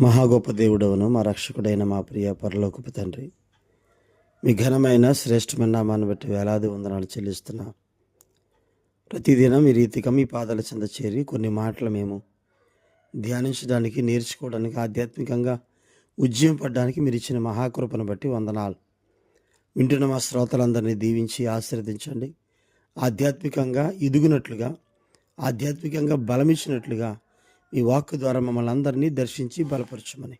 మహాగొప్ప దేవుడవును మా రక్షకుడైన మా ప్రియ పరలోకపు తండ్రి. మీ ఘనమైన శ్రేష్టమైన నామాన్ని బట్టి వేలాది వందనాలు చెల్లిస్తున్నా. ప్రతిదినం ఈ రీతిగా మీ పాదాల చెంద చేరి కొన్ని మాటలు మేము ధ్యానించడానికి నేర్చుకోవడానికి ఆధ్యాత్మికంగా ఉద్యమం పడడానికి మీరు ఇచ్చిన మహాకృపను బట్టి వందనాలు. వింటున్న మా శ్రోతలందరినీ దీవించి ఆశీర్వదించండి. ఆధ్యాత్మికంగా ఎదుగునట్లుగా ఆధ్యాత్మికంగా బలమిచ్చినట్లుగా ఈ వాక్ ద్వారా మమ్మల్ని అందరినీ దర్శించి బలపరచమని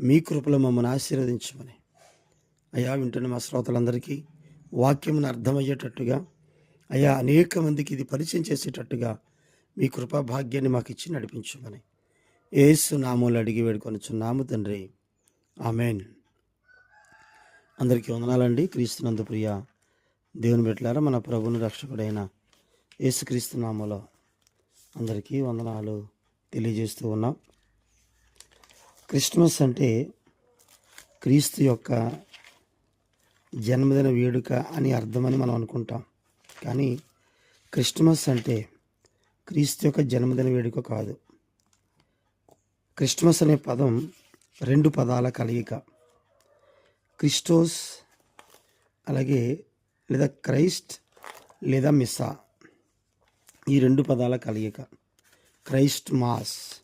మీ కృపలో మమ్మల్ని ఆశీర్వదించమని. అయ్యా వింటున్న మా శ్రోతలందరికీ వాక్యమును అర్థమయ్యేటట్టుగా అయ్యా అనేక మందికి ఇది పరిచయం చేసేటట్టుగా మీ కృపా భాగ్యాన్ని మాకు ఇచ్చి నడిపించమని. ఏసు నామూలు అడిగి వేడుకొనుచున్నాము తండ్రి. ఆమెన్. అందరికీ వందనాలండి. క్రీస్తునందు ప్రియ దేవుని పెట్టారా మన ప్రభుని రక్షకుడైన ఏసుక్రీస్తు నామలో అందరికీ వందనాలు. తెలియజేస్తూ ఉన్నాం. క్రిస్మస్ అంటే క్రీస్తు యొక్క జన్మదిన వేడుక అని అర్థమని మనం అనుకుంటాం. కానీ క్రిస్మస్ అంటే క్రీస్తు యొక్క జన్మదిన వేడుక కాదు. క్రిస్మస్ అనే పదం రెండు పదాల కలయిక క్రిస్టోస్ అలాగే లేదా క్రైస్ట్ లేదా మిస్సా ఈ రెండు పదాల కలయిక క్రైస్ట్ మాస్.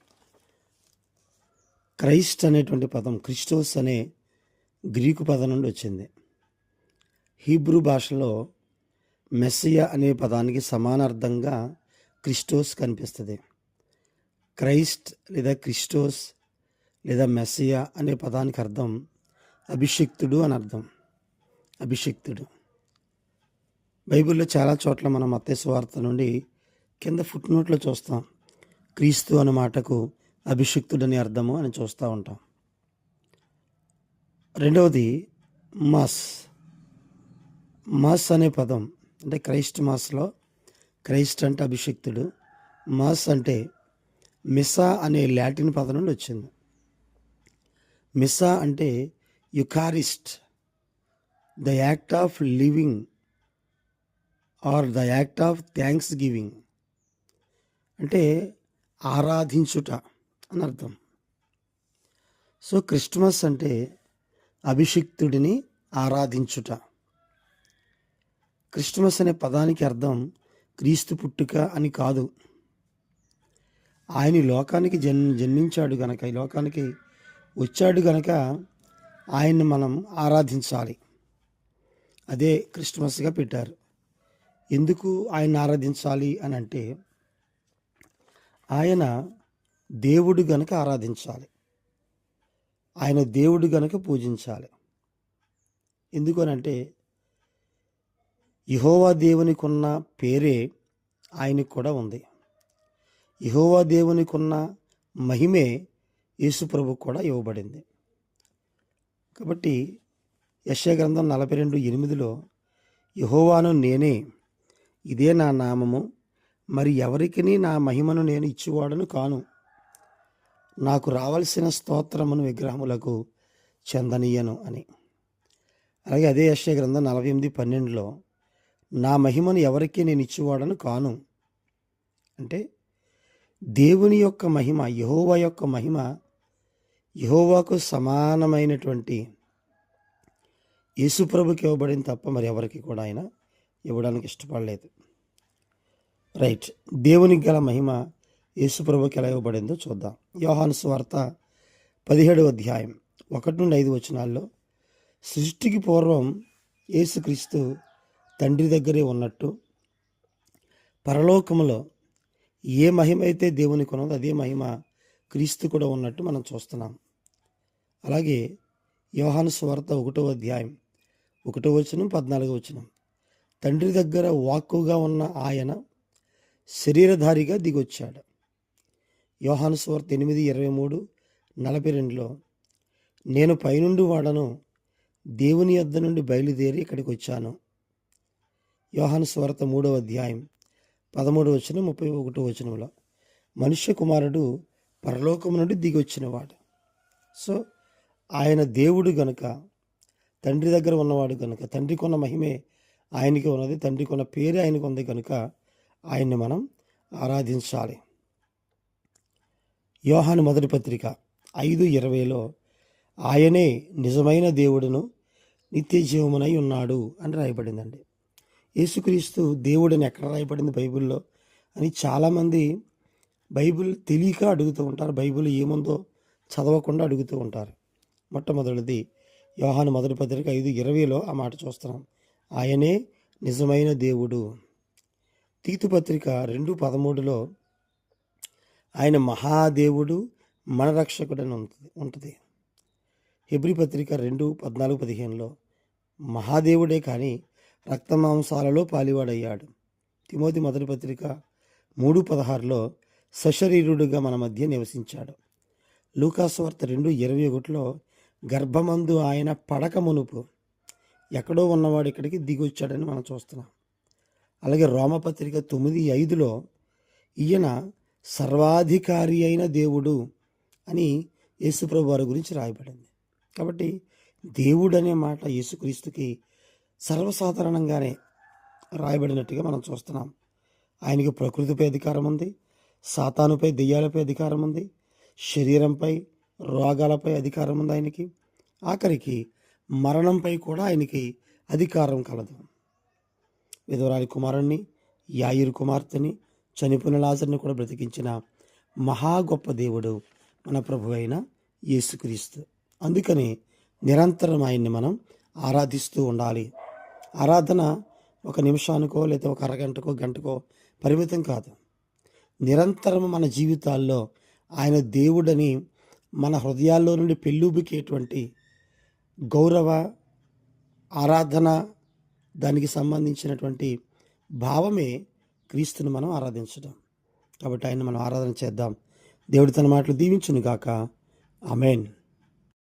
క్రైస్ట్ అనేటువంటి పదం క్రిస్టోస్ అనే గ్రీకు పదం నుండి వచ్చింది. హీబ్రూ భాషలో మెస్సియా అనే పదానికి సమానార్థంగా క్రిస్టోస్ కనిపిస్తుంది. క్రైస్ట్ లేదా క్రిస్టోస్ లేదా మెస్సియా అనే పదానికి అర్థం అభిషిక్తుడు అని అర్థం. అభిషిక్తుడు. బైబిల్లో చాలా చోట్ల మనం మత్తయి వార్త నుండి కింద ఫుట్ నోట్లో చూస్తాం. క్రీస్తు అనే మాటకు అభిషిక్తుడని అర్థము అని చూస్తూ ఉంటాం. రెండవది మాస్. మాస్ అనే పదం అంటే క్రైస్ట్ మాస్లో క్రైస్ట్ అంటే అభిషిక్తుడు. మాస్ అంటే మిస్సా అనే లాటిన్ పదం నుండి వచ్చింది. మిస్సా అంటే Eucharist. The act of living or the act of thanksgiving. అంటే ఆరాధించుట అని అర్థం. సో క్రిస్మస్ అంటే అభిషిక్తుడిని ఆరాధించుట. క్రిస్మస్ అనే పదానికి అర్థం క్రీస్తు పుట్టుక అని కాదు. ఆయన లోకానికి జన్ జన్మించాడు గనక ఈ లోకానికి వచ్చాడు గనక ఆయన్ని మనం ఆరాధించాలి. అదే క్రిస్మస్గా పెట్టారు. ఎందుకు ఆయన ఆరాధించాలి అని అంటే ఆయన దేవుడు గనక ఆరాధించాలి. ఆయన దేవుడు గనక పూజించాలి. ఎందుకనంటే ఇహోవా అంటే దేవునికి ఉన్న పేరే ఆయనకు కూడా ఉంది. ఇహోవా దేవునికి ఉన్న మహిమే యేసుప్రభుకు కూడా ఇవ్వబడింది. కాబట్టి యశ గ్రంథం నలభై రెండు ఎనిమిదిలో యహోవాను నేనే ఇదే నా నామము మరి ఎవరికి నా మహిమను నేను ఇచ్చేవాడను కాను. నాకు రావలసిన స్తోత్రమును విగ్రహములకు చెందనీయను అని. అలాగే అదే యశ్య గ్రంథం నలభై ఎనిమిది పన్నెండులో నా మహిమను ఎవరికి నేను ఇచ్చేవాడను కాను. అంటే దేవుని యొక్క మహిమ యహోవా యొక్క మహిమ యహోవాకు సమానమైనటువంటి యేసుప్రభుకి ఇవ్వబడింది తప్ప మరి ఎవరికి కూడా ఆయన ఇవ్వడానికి ఇష్టపడలేదు. రైట్. దేవునికి గల మహిమ యేసుప్రభుకి ఎలా ఇవ్వబడిందో చూద్దాం. యోహాను స్వార్త పదిహేడవ అధ్యాయం ఒకటి నుండి ఐదు వచనాల్లో సృష్టికి పూర్వం యేసుక్రీస్తు తండ్రి దగ్గరే ఉన్నట్టు పరలోకములో ఏ మహిమ అయితే దేవునికి ఉన్నదో అదే మహిమ క్రీస్తు కూడా ఉన్నట్టు మనం చూస్తున్నాం. అలాగే యోహాను స్వార్త ఒకటో అధ్యాయం ఒకటో వచనం పద్నాలుగో వచనం. తండ్రి దగ్గర వాక్కుగా ఉన్న ఆయన శరీరధారిగా దిగొచ్చాడు. యోహాను స్వార్త ఎనిమిది ఇరవై మూడు నలభై రెండులో నేను పైనుండి వాడను దేవుని యొద్ద నుండి బయలుదేరి ఇక్కడికి వచ్చాను యోహాను స్వార్త మూడవ అధ్యాయం పదమూడు వచనం ముప్పై ఒకటో వచనంలో మనుష్య కుమారుడు పరలోకం నుండి దిగొచ్చినవాడు. సో ఆయన దేవుడు గనుక తండ్రి దగ్గర ఉన్నవాడు కనుక తండ్రికి ఉన్న మహిమే ఆయనకి ఉన్నది తండ్రికి ఉన్న పేరే ఆయనకు ఉంది కనుక ఆయన్ని మనం ఆరాధించాలి. యోహాను మొదటి పత్రిక ఐదు ఇరవైలో ఆయనే నిజమైన దేవుడును నిత్య జీవమునై ఉన్నాడు అని రాయబడిందండి. యేసుక్రీస్తు దేవుడని ఎక్కడ రాయబడింది బైబిల్లో? అని చాలామంది బైబిల్ తెలియక అడుగుతూ ఉంటారు. బైబిల్ ఏముందో చదవకుండా అడుగుతూ ఉంటారు. మొట్టమొదటిది యోహాను మొదటి పత్రిక ఐదు ఇరవైలో ఆ మాట చూస్తున్నాం. ఆయనే నిజమైన దేవుడు. తీతు పత్రిక రెండు పదమూడులో ఆయన మహాదేవుడు మన రక్షకుడని ఉంటుంది ఉంటుంది. హెబ్రి పత్రిక రెండు పద్నాలుగు పదిహేనులో మహాదేవుడే కానీ రక్తమాంసాలలో పాలివాడయ్యాడు. తిమోతి మొదటి పత్రిక మూడు పదహారులో సశరీరుడుగా మన మధ్య నివసించాడు. లూకాస్వార్త రెండు ఇరవై ఒకటిలో గర్భమందు ఆయన పడక మునుపు ఎక్కడో ఉన్నవాడు ఇక్కడికి దిగొచ్చాడని మనం చూస్తున్నాం. అలాగే రోమపత్రిక తొమ్మిది ఐదులో ఈయన సర్వాధికారి అయిన దేవుడు అని యేసుప్రభు వారి గురించి రాయబడింది. కాబట్టి దేవుడు అనే మాట యేసుక్రీస్తుకి సర్వసాధారణంగానే రాయబడినట్టుగా మనం చూస్తున్నాం. ఆయనకి ప్రకృతిపై అధికారం ఉంది సాతానుపై దెయ్యాలపై అధికారం ఉంది శరీరంపై రోగాలపై అధికారం ఉంది ఆయనకి. ఆఖరికి మరణంపై కూడా ఆయనకి అధికారం కలదు. విధవరాలి కుమారుణ్ణి యాయిరు కుమార్తెని చనిపోయిన లాజర్ని కూడా బ్రతికించిన మహా గొప్ప దేవుడు మన ప్రభు అయిన యేసుక్రీస్తు. అందుకని నిరంతరం ఆయన్ని మనం ఆరాధిస్తూ ఉండాలి. ఆరాధన ఒక నిమిషానికో లేదా ఒక అరగంటకో గంటకో పరిమితం కాదు. నిరంతరం మన జీవితాల్లో ఆయన దేవుడని మన హృదయాల్లో నుండి పెళ్ళూబికేటువంటి గౌరవ ఆరాధన దానికి సంబంధించినటువంటి భావమే క్రీస్తుని మనం ఆరాధించడం. కాబట్టి ఆయన మనం ఆరాధన చేద్దాం. దేవుడి తన మాటలు దీవించును గాక అమెన్